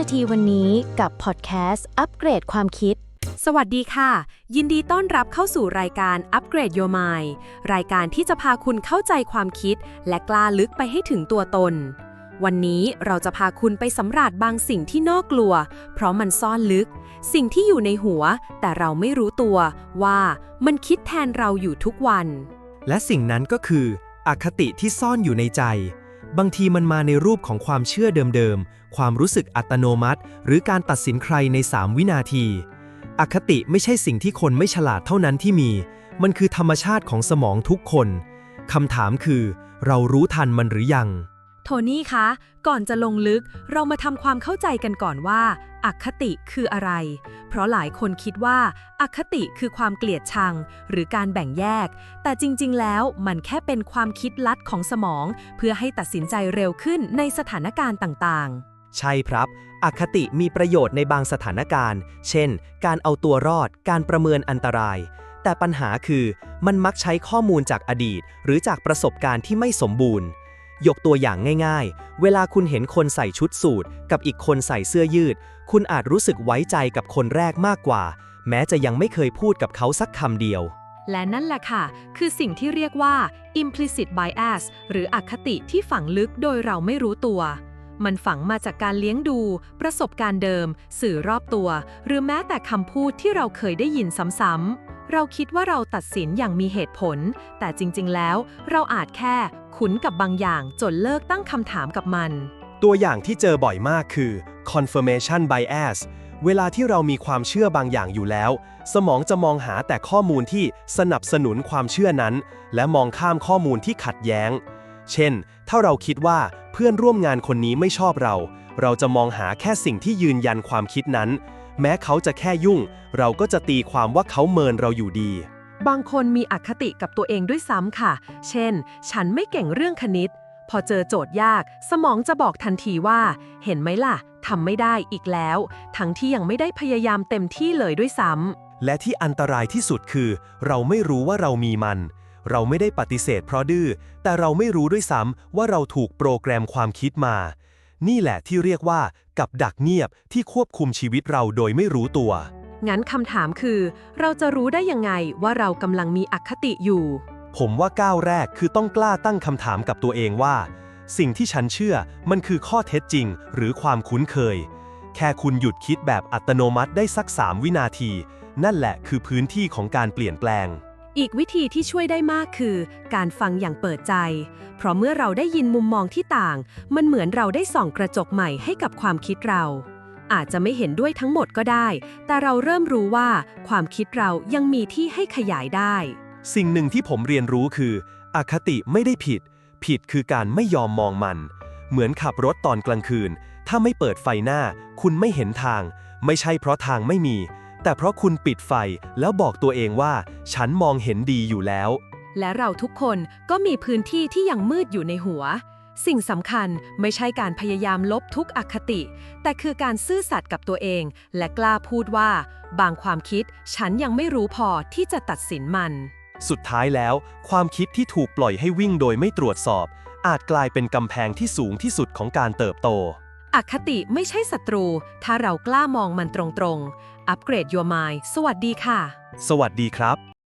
นาทีวันนี้กับพอดแคสต์อัปเกรดความคิด สวัสดีค่ะ ยินดีต้อนรับเข้าสู่รายการ Upgrade Your Mind รายการที่จะพาคุณเข้าใจความคิด และกล้าลึกไปให้ถึงตัวตน วันนี้เราจะพาคุณไปสำราญบางสิ่งที่น่ากลัว เพราะมันซ่อนลึก สิ่งที่อยู่ในหัว แต่เราไม่รู้ตัวว่ามันคิดแทนเราอยู่ทุกวัน และสิ่งนั้นก็คือ อคติที่ซ่อนอยู่ในใจ บางทีมันมาในรูปของความเชื่อเดิมๆ ความรู้สึกอัตโนมัติ หรือการตัดสินใครใน 3 วินาที อคติไม่ใช่สิ่งที่คนไม่ฉลาดเท่านั้นที่มี มันคือธรรมชาติของสมองทุกคน คำถามคือ เรารู้ทันมันหรือยัง โทนี่คะ ก่อนจะลงลึก เรามาทำความเข้าใจกันก่อนว่า อคติคืออะไร เพราะหลายคนคิดว่าอคติคือความเกลียดชัง หรือการแบ่งแยก แต่จริง ๆ แล้วมันแค่เป็นความคิดลัดของสมอง เพื่อให้ตัดสินใจเร็วขึ้นในสถานการณ์ต่างๆใช่ครับ อคติมีประโยชน์ในบางสถานการณ์ เช่น การเอาตัวรอด การประเมินอันตราย แต่ปัญหาคือ มันมักใช้ข้อมูลจากอดีต หรือจากประสบการณ์ที่ไม่สมบูรณ์ ยกตัวอย่างง่ายๆ เวลาคุณเห็นคนใส่ชุดสูทกับอีกคนใส่เสื้อยืด คุณอาจรู้สึกไว้ใจกับคนแรกมากกว่า แม้จะยังไม่เคยพูดกับเขาสักคำเดียว และนั่นแหละค่ะ คือสิ่งที่เรียกว่า implicit bias หรืออคติที่ฝังลึกโดยเราไม่รู้ตัว มันฝังมาจากการเลี้ยงดู ประสบการณ์เดิม สื่อรอบตัว หรือแม้แต่คำพูดที่เราเคยได้ยินซ้ำๆ เราคิดว่าเราตัดสินอย่างมีเหตุผล แต่จริงๆ แล้ว เราอาจแค่คุ้นกับบางอย่างจนเลิกตั้งคำถามกับมัน ตัวอย่างที่เจอบ่อยมากคือ confirmation bias เวลาที่เรามีความเชื่อบางอย่างอยู่แล้ว สมองจะมองหาแต่ข้อมูลที่สนับสนุนความเชื่อนั้น และมองข้ามข้อมูลที่ขัดแย้ง เช่น ถ้าเราคิดว่าเพื่อนร่วมงานคนนี้ไม่ชอบเรา เราจะมองหาแค่สิ่งที่ยืนยันความคิดนั้น แม้เขาจะแค่ยุ่ง เราก็จะตีความว่าเขาเมินเราอยู่ดี บางคนมีอคติกับตัวเองด้วยซ้ำค่ะ เช่น ฉันไม่เก่งเรื่องคณิต พอเจอโจทย์ยาก สมองจะบอกทันทีว่า เห็นไหมล่ะทำไม่ได้อีกแล้ว ทั้งที่ยังไม่ได้พยายามเต็มที่เลยด้วยซ้ำและที่อันตรายที่สุดคือ เราไม่รู้ว่าเรามีมัน เราไม่ได้ปฏิเสธเพราะดื้อ แต่เราไม่รู้ด้วยซ้ำว่าเราถูกโปรแกรมความคิดมา นี่แหละที่เรียกว่ากับดักเงียบที่ควบคุมชีวิตเราโดยไม่รู้ตัว งั้นคำถามคือ เราจะรู้ได้ยังไงว่าเรากำลังมีอคติอยู่ ผมว่าก้าวแรกคือต้องกล้าตั้งคำถามกับตัวเองว่า สิ่งที่ฉันเชื่อมันคือข้อเท็จจริง หรือความคุ้นเคย แค่คุณหยุดคิดแบบอัตโนมัติได้สัก3วินาที นั่นแหละคือพื้นที่ของการเปลี่ยนแปลง อีกวิธีที่ช่วยได้มากคือ การฟังอย่างเปิดใจ เพราะเมื่อเราได้ยินมุมมองที่ต่าง มันเหมือนเราได้ส่องกระจกใหม่ให้กับความคิดเรา อาจจะไม่เห็นด้วยทั้งหมดก็ได้ แต่เราเริ่มรู้ว่า ความคิดเรายังมีที่ให้ขยายได้ สิ่งหนึ่งที่ผมเรียนรู้คือ อคติไม่ได้ผิด ผิดคือการไม่ยอมมองมัน เหมือนขับรถตอนกลางคืน ถ้าไม่เปิดไฟหน้า คุณไม่เห็นทาง ไม่ใช่เพราะทางไม่มี แต่เพราะคุณปิดไฟแล้วบอกตัวเองว่า ฉันมองเห็นดีอยู่แล้ว และเราทุกคนก็มีพื้นที่ที่ยังมืดอยู่ในหัว สิ่งสำคัญไม่ใช่การพยายามลบทุกอคติ แต่คือการซื่อสัตย์กับตัวเอง และกล้าพูดว่า บางความคิดฉันยังไม่รู้พอที่จะตัดสินมัน สุดท้ายแล้ว ความคิดที่ถูกปล่อยให้วิ่งโดยไม่ตรวจสอบ อาจกลายเป็นกำแพงที่สูงที่สุดของการเติบโต อคติไม่ใช่ศัตรู ถ้าเรากล้ามองมันตรงๆ อัปเกรด Your Mind สวัสดีค่ะ สวัสดีครับ